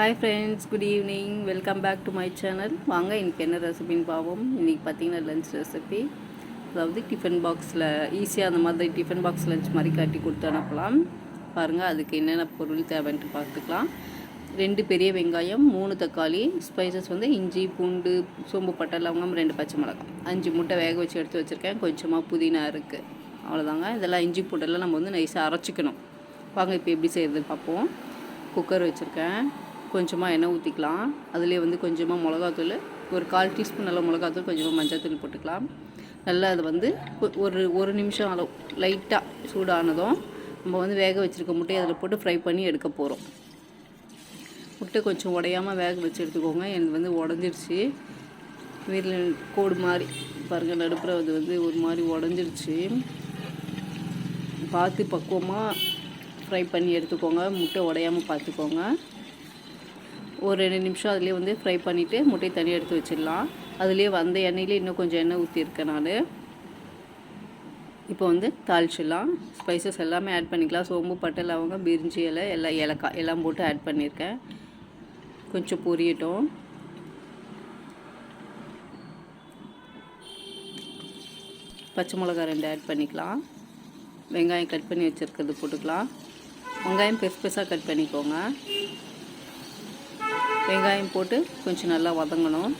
Hi friends good evening welcome back to my channel வாங்க இன்றைக்கி என்ன ரெசிபின்னு பார்ப்போம் இன்றைக்கி பார்த்தீங்கன்னா லஞ்ச் ரெசிபி அதாவது டிஃபன் பாக்ஸில் ஈஸியாக அந்த மாதிரி டிஃபன் பாக்ஸ் லஞ்ச் மாதிரி கட்டி கொடுத்து அனுப்பலாம். பாருங்கள் அதுக்கு என்னென்ன பொருள் தேவைன்ட்டு பார்த்துக்கலாம் ரெண்டு பெரிய வெங்காயம் மூணு தக்காளி ஸ்பைசஸ் வந்து இஞ்சி பூண்டு சோம்பு பட்டை லவங்கம் ரெண்டு பச்சை மிளகாய். அஞ்சு முட்டை வேக வச்சு எடுத்து வச்சுருக்கேன். கொஞ்சமாக புதினா இருக்குது அவ்வளோதாங்க இதெல்லாம் இஞ்சி பூண்டெல்லாம் நம்ம வந்து நைஸாக அரைச்சிக்கணும். வாங்க இப்போ எப்படி செய்கிறதுன்னு பார்ப்போம் குக்கர் வச்சுருக்கேன். கொஞ்சமாக எண்ணெய் ஊற்றிக்கலாம். அதுலேயே வந்து கொஞ்சமாக மிளகாத்தூள் ஒரு கால் டீஸ்பூன் நல்ல மிளகாத்தூள் கொஞ்சமாக மஞ்சள்தூள் போட்டுக்கலாம். நல்லா அது வந்து ஒரு ஒரு நிமிஷம் அளவு லைட்டாக சூடானதும் நம்ம வந்து வேக வச்சுருக்க முட்டையை அதில் போட்டு ஃப்ரை பண்ணி எடுக்க போகிறோம் முட்டை கொஞ்சம் உடையாமல் வேக வச்சு எடுத்துக்கோங்க. எனக்கு வந்து உடஞ்சிருச்சு. வீட்டில் கோடு மாதிரி பாருங்கள் நடுப்புற அது வந்து ஒரு மாதிரி உடஞ்சிருச்சு. பார்த்து பக்குவமாக ஃப்ரை பண்ணி எடுத்துக்கோங்க. முட்டை உடையாமல் பார்த்துக்கோங்க. ஒரு ரெண்டு நிமிஷம் அதுலேயே வந்து ஃப்ரை பண்ணிவிட்டு முட்டையை தனியாக எடுத்து வச்சிடலாம். அதுலேயே வந்த எண்ணெயிலே இன்னும் கொஞ்சம் எண்ணெய் ஊற்றிருக்கேன் நான். இப்போ வந்து தாளிச்சிடலாம். ஸ்பைசஸ் எல்லாமே ஆட் பண்ணிக்கலாம். சோம்பு பட்டை அவங்க பிரிஞ்சி இலை எல்லாம் ஏலக்காய் எல்லாம் போட்டு ஆட் பண்ணியிருக்கேன். கொஞ்சம் பொரியட்டும். பச்சை மிளகா ரெண்டு ஆட் பண்ணிக்கலாம். வெங்காயம் கட் பண்ணி வச்சுருக்கிறது போட்டுக்கலாம். வெங்காயம் பெருசு பெருசாக கட் பண்ணிக்கோங்க. வெங்காயம் போட்டு கொஞ்சம் நல்லா வதங்கணும்.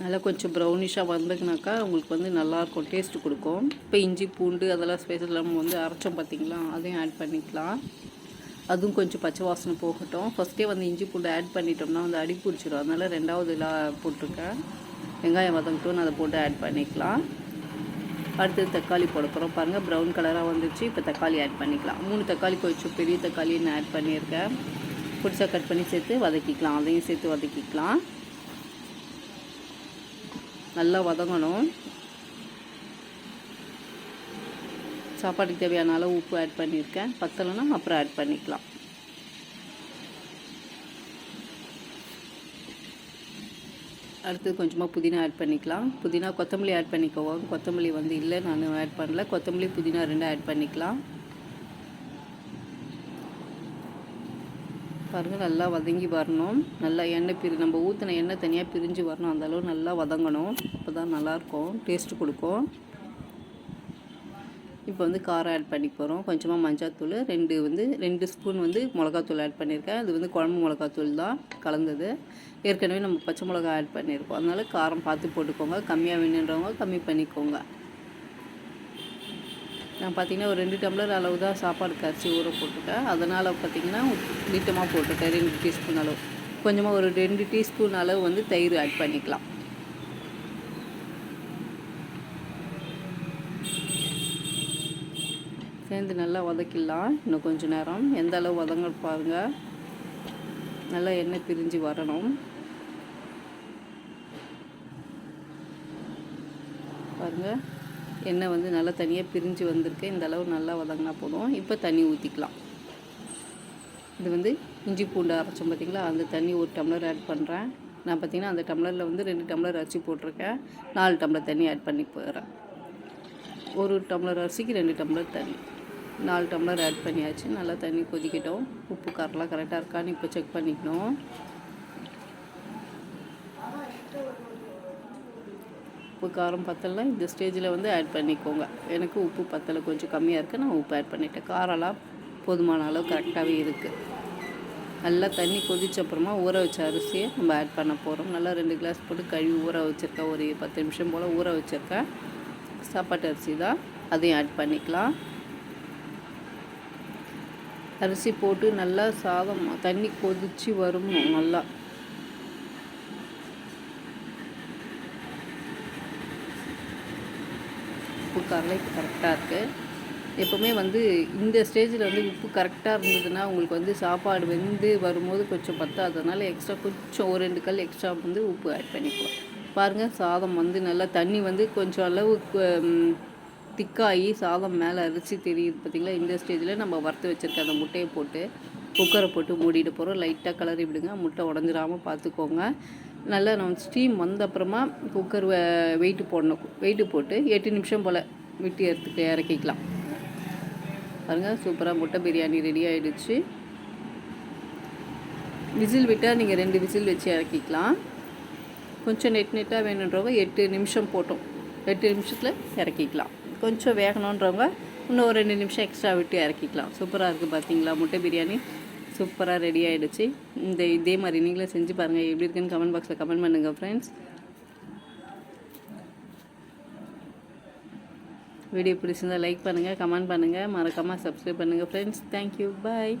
நல்லா கொஞ்சம் ப்ரௌனிஷாக வந்ததுனாக்கா உங்களுக்கு வந்து நல்லாயிருக்கும் டேஸ்ட் கொடுக்கும். இப்போ இஞ்சி பூண்டு அதெல்லாம் ஸ்பெஷல் நம்ம வந்து அரைச்சோம் பார்த்தீங்களா? அதையும் ஆட் பண்ணிக்கலாம். அதுவும் கொஞ்சம் பச்சை வாசனை போகட்டும். ஃபஸ்ட்டே வந்து இஞ்சி பூண்டு ஆட் பண்ணிட்டோம்னா வந்து அடி பிடிச்சிடும் அதனால் ரெண்டாவது எல்லாம் போட்டிருக்கேன். வெங்காயம் வதங்கிட்டு அதை போட்டு ஆட் பண்ணிக்கலாம். அடுத்தது தக்காளி போட போகிறோம் பாருங்கள் ப்ரௌன் கலராக வந்துச்சு. இப்போ தக்காளி ஆட் பண்ணிக்கலாம். மூணு தக்காளி கொஞ்சம் பெரிய தக்காளி நான் ஆட் பண்ணியிருக்கேன். புதுசாக கட் பண்ணி சேர்த்து வதக்கிக்கலாம். அதையும் சேர்த்து வதக்கிக்கலாம். நல்லா வதங்கணும். சாப்பாட்டுக்கு தேவையான அளவு உப்பு ஆட் பண்ணியிருக்கேன். பத்தலைன்னா அப்புறம் ஆட் பண்ணிக்கலாம். அடுத்து கொஞ்சமாக புதினா ஆட் பண்ணிக்கலாம். புதினா கொத்தமல்லி ஆட் பண்ணிக்கோங்க கொத்தமல்லி வந்து இல்லை நான் ஆட் பண்ணல. கொத்தமல்லி புதினா ரெண்டும் ஆட் பண்ணிக்கலாம். பாருங்கள் நல்லா வதங்கி வரணும். நல்லா எண்ணெய் பிரி நம்ம ஊற்றின எண்ணெய் தனியாக பிரிஞ்சு வரணும். அந்தளவு நல்லா வதங்கணும். அப்போ தான் நல்லாயிருக்கும். டேஸ்ட்டு கொடுக்கும். இப்போ வந்து காரம் ஆட் பண்ணி போகிறோம் கொஞ்சமாக மஞ்சாத்தூள் ரெண்டு வந்து ரெண்டு ஸ்பூன் வந்து மிளகாத்தூள் ஆட் பண்ணியிருக்கேன். அது வந்து குழம்பு மிளகாத்தூள் தான் கலந்தது. ஏற்கனவே நம்ம பச்சை மிளகா ஆட் பண்ணியிருக்கோம். அதனால் காரம் பார்த்து போட்டுக்கோங்க. கம்மியாக வேணுன்றவங்க கம்மி பண்ணிக்கோங்க. நான் பார்த்தீங்கன்னா ஒரு ரெண்டு டம்ளர் அளவு தான் சாப்பாடு கரைச்சி ஊற போட்டுட்டேன். அதனால் பார்த்தீங்கன்னா நீட்டமாக போட்டுட்டேன். ரெண்டு டீஸ்பூன் அளவு. கொஞ்சமாக ஒரு ரெண்டு டீஸ்பூன் அளவு வந்து தயிர் ஆட் பண்ணிக்கலாம். சேர்ந்து நல்லா வதக்கிடலாம். இன்னும் கொஞ்சம் நேரம். எந்த அளவு வதங்க பாருங்கள் நல்லா எண்ணெய் பிரிஞ்சு வரணும். பாருங்கள் எண்ணெய் வந்து நல்லா தனியாக பிரிஞ்சு வந்திருக்கு. இந்த அளவு நல்லா வதங்கினா போதும். இப்போ தண்ணி ஊற்றிக்கலாம் இது வந்து இஞ்சி பூண்டு அரைச்சோம் பார்த்திங்களா அந்த தண்ணி ஒரு டம்ளர் ஆட் பண்ணுறேன் நான் பார்த்தீங்கன்னா அந்த டம்ளரில் வந்து ரெண்டு டம்ளர் அரிசி போட்டிருக்கேன். நாலு டம்ளர் தண்ணி ஆட் பண்ணி போயிடுறேன். ஒரு டம்ளர் அரிசிக்கு ரெண்டு டம்ளர் தண்ணி. நாலு டம்ளர் ஆட் பண்ணியாச்சு. நல்லா தண்ணி கொதிக்கிட்டோம். உப்பு காரெலாம் கரெக்டாக இருக்கான்னு இப்போ செக் பண்ணிக்கணும். உப்பு காரம் பத்தலைனா இந்த ஸ்டேஜில் வந்து ஆட் பண்ணிக்கோங்க. எனக்கு உப்பு பத்தலை கொஞ்சம் கம்மியாக இருக்குது நான் உப்பு ஆட் பண்ணிட்டேன். காரெல்லாம் போதுமான அளவு கரெக்டாகவே இருக்குது நல்லா தண்ணி கொதிச்ச அப்புறமா ஊற வச்ச அரிசியை நம்ம ஆட் பண்ண போகிறோம் நல்லா ரெண்டு கிளாஸ் போட்டு கழுவி ஊற வச்சுருக்கேன். ஒரு பத்து நிமிஷம் போல் ஊற வச்சுருக்கேன். சாப்பாட்டு அரிசி தான். அதையும் ஆட் பண்ணிக்கலாம். அரிசி போட்டு நல்லா சாதம் தண்ணி கொதிச்சு வரும் நல்லா. உப்பு காரெலாம் இப்போ கரெக்டாக இருக்குது எப்போவுமே வந்து இந்த ஸ்டேஜில் வந்து உப்பு கரெக்டாக இருந்ததுன்னா உங்களுக்கு வந்து சாப்பாடு வெந்து வரும்போது கொஞ்சம் பத்தாததுனால எக்ஸ்ட்ரா கொஞ்சம் ஒரு ரெண்டு கல் எக்ஸ்ட்ரா வந்து உப்பு ஆட் பண்ணிக்கலாம். பாருங்கள் சாதம் வந்து நல்லா தண்ணி வந்து கொஞ்சம் அளவு திக்காகி சாதம் மேலே அரிசி தெரியுது பார்த்திங்களா இந்த ஸ்டேஜில் நம்ம வறுத்து வச்சுருக்க அந்த முட்டையை போட்டு குக்கரை போட்டு மூடிட்டு போகிறோம் லைட்டாக கலரி விடுங்க. முட்டை உடஞ்சிடாமல் பார்த்துக்கோங்க நல்லா நம்ம ஸ்டீம் வந்த அப்புறமா குக்கர் வெயிட்டு போடணும். வெயிட்டு போட்டு எட்டு நிமிஷம் போல் விட்டு எடுத்துக்க இறக்கிக்கலாம். பாருங்கள் சூப்பராக முட்டை பிரியாணி ரெடி ஆகிடுச்சு விசில் விட்டால் நீங்கள் ரெண்டு விசில் வச்சு இறக்கிக்கலாம். கொஞ்சம் நெட் நெட்டாக வேணுன்றவங்க எட்டு நிமிஷம் போட்டோம். எட்டு நிமிஷத்தில் இறக்கிக்கலாம். கொஞ்சம் வேகணுன்றவங்க இன்னும் ஒரு ரெண்டு நிமிஷம் எக்ஸ்ட்ரா விட்டு இறக்கிக்கலாம். சூப்பராக இருக்குது பார்த்தீங்களா முட்டை பிரியாணி சூப்பராக ரெடி ஆகிடுச்சு இந்த இதே மாதிரி நீங்களே செஞ்சு பாருங்கள் எப்படி இருக்குன்னு கமெண்ட் பாக்ஸில் கமெண்ட் பண்ணுங்கள் ஃப்ரெண்ட்ஸ் வீடியோ பிடிச்சிருந்தா லைக் பண்ணுங்கள் கமெண்ட் பண்ணுங்கள் மறக்காமல் சப்ஸ்கிரைப் பண்ணுங்கள் ஃப்ரெண்ட்ஸ் தேங்க்யூ பாய்